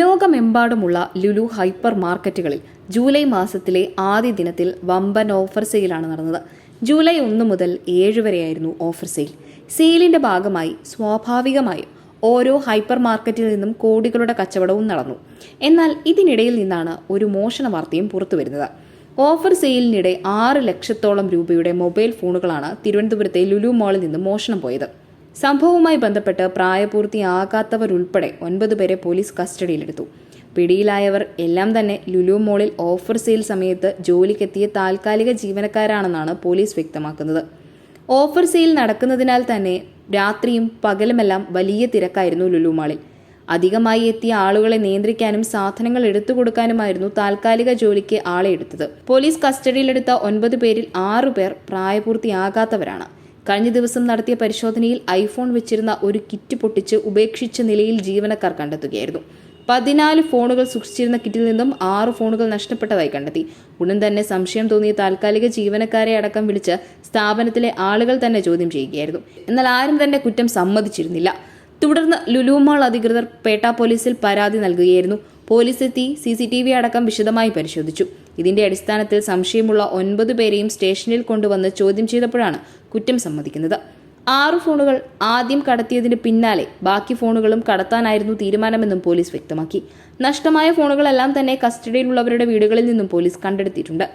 ലോകമെമ്പാടുമുള്ള ലുലു ഹൈപ്പർ മാർക്കറ്റുകളിൽ ജൂലൈ മാസത്തിലെ ആദ്യ ദിനത്തിൽ വമ്പൻ ഓഫർ സെയിലാണ് നടന്നത്. ജൂലൈ ഒന്ന് മുതൽ ഏഴ് വരെയായിരുന്നു ഓഫർ സെയിൽ. സെയിലിന്റെ ഭാഗമായി സ്വാഭാവികമായും ഓരോ ഹൈപ്പർ മാർക്കറ്റിൽ നിന്നും കോടികളുടെ കച്ചവടവും നടന്നു. എന്നാൽ ഇതിനിടയിൽ നിന്നാണ് ഒരു മോഷണ വാർത്തയും പുറത്തുവരുന്നത് ഓഫർ സെയിലിനിടെ ആറ് ലക്ഷത്തോളം രൂപയുടെ മൊബൈൽ ഫോണുകളാണ് തിരുവനന്തപുരത്തെ ലുലു മാളിൽ നിന്ന് മോഷണം പോയത്. സംഭവവുമായി ബന്ധപ്പെട്ട് പ്രായപൂർത്തിയാകാത്തവരുൾപ്പെടെ ഒൻപത് പേരെ പോലീസ് കസ്റ്റഡിയിലെടുത്തു. പിടിയിലായവർ എല്ലാം തന്നെ ലുലു മോളിൽ ഓഫർ സെയിൽ സമയത്ത് ജോലിക്കെത്തിയ താൽക്കാലിക ജീവനക്കാരാണെന്നാണ് പോലീസ് വ്യക്തമാക്കുന്നത്. ഓഫർ സെയിൽ നടക്കുന്നതിനാൽ തന്നെ രാത്രിയും പകലുമെല്ലാം വലിയ തിരക്കായിരുന്നു ലുലു മാളിൽ. അധികമായി എത്തിയ ആളുകളെ നിയന്ത്രിക്കാനും സാധനങ്ങൾ എടുത്തു കൊടുക്കാനുമായിരുന്നു താൽക്കാലിക ജോലിക്ക് ആളെ എടുത്തത്. പോലീസ് കസ്റ്റഡിയിലെടുത്ത ഒൻപത് പേരിൽ ആറു പേർ പ്രായപൂർത്തിയാകാത്തവരാണ്. കഴിഞ്ഞ ദിവസം നടത്തിയ പരിശോധനയിൽ ഐഫോൺ വെച്ചിരുന്ന ഒരു കിറ്റ് പൊട്ടിച്ച് ഉപേക്ഷിച്ച നിലയിൽ ജീവനക്കാർ കണ്ടെത്തുകയായിരുന്നു. പതിനാല് ഫോണുകൾ സൂക്ഷിച്ചിരുന്ന കിറ്റിൽ നിന്നും ആറ് ഫോണുകൾ നഷ്ടപ്പെട്ടതായി കണ്ടെത്തി. ഉടൻ തന്നെ സംശയം തോന്നിയ താൽക്കാലിക ജീവനക്കാരെ അടക്കം വിളിച്ച് സ്ഥാപനത്തിലെ ആളുകൾ തന്നെ ചോദ്യം ചെയ്യുകയായിരുന്നു. എന്നാൽ ആരും തന്നെ കുറ്റം സമ്മതിച്ചിരുന്നില്ല. തുടർന്ന് ലുലുമാൾ അധികൃതർ പേട്ട പോലീസിൽ പരാതി നൽകുകയായിരുന്നു. പോലീസ് എത്തി സി അടക്കം വിശദമായി പരിശോധിച്ചു. ഇതിന്റെ അടിസ്ഥാനത്തിൽ സംശയമുള്ള ഒൻപത് പേരെയും സ്റ്റേഷനിൽ കൊണ്ടുവന്ന് ചോദ്യം ചെയ്തപ്പോഴാണ് കുറ്റം സമ്മതിക്കുന്നത്. ആറ് ഫോണുകൾ ആദ്യം കടത്തിയതിന് പിന്നാലെ ബാക്കി ഫോണുകളും കടത്താനായിരുന്നു തീരുമാനമെന്നും പോലീസ് വ്യക്തമാക്കി. നഷ്ടമായ ഫോണുകളെല്ലാം തന്നെ കസ്റ്റഡിയിലുള്ളവരുടെ വീടുകളിൽ നിന്നും പോലീസ് കണ്ടെടുത്തിട്ടുണ്ട്.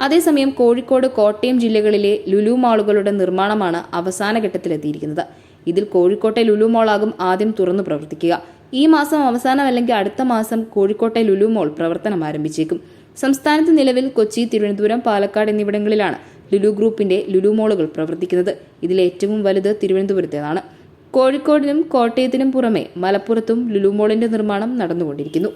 അതേസമയം കോഴിക്കോട് കോട്ടയം ജില്ലകളിലെ ലുലു മാളുകളുടെ നിർമ്മാണമാണ് അവസാന ഘട്ടത്തിലെത്തിയിരിക്കുന്നത്. ഇതിൽ കോഴിക്കോട്ടെ ലുലു മോളാകും ആദ്യം തുറന്നു പ്രവർത്തിക്കുക. ഈ മാസം അവസാനം അല്ലെങ്കിൽ അടുത്ത മാസം കോഴിക്കോട്ടെ ലുലു മോൾ പ്രവർത്തനം ആരംഭിച്ചേക്കും. സംസ്ഥാനത്ത് നിലവിൽ കൊച്ചി തിരുവനന്തപുരം പാലക്കാട് എന്നിവിടങ്ങളിലാണ് ലുലു ഗ്രൂപ്പിന്റെ ലുലു മോളുകൾ പ്രവർത്തിക്കുന്നത്. ഇതിൽ ഏറ്റവും വലുത് തിരുവനന്തപുരത്തേതാണ്. കോഴിക്കോടിനും കോട്ടയത്തിനും പുറമെ മലപ്പുറത്തും ലുലു മോളിന്റെ നിർമ്മാണം നടന്നുകൊണ്ടിരിക്കുന്നു.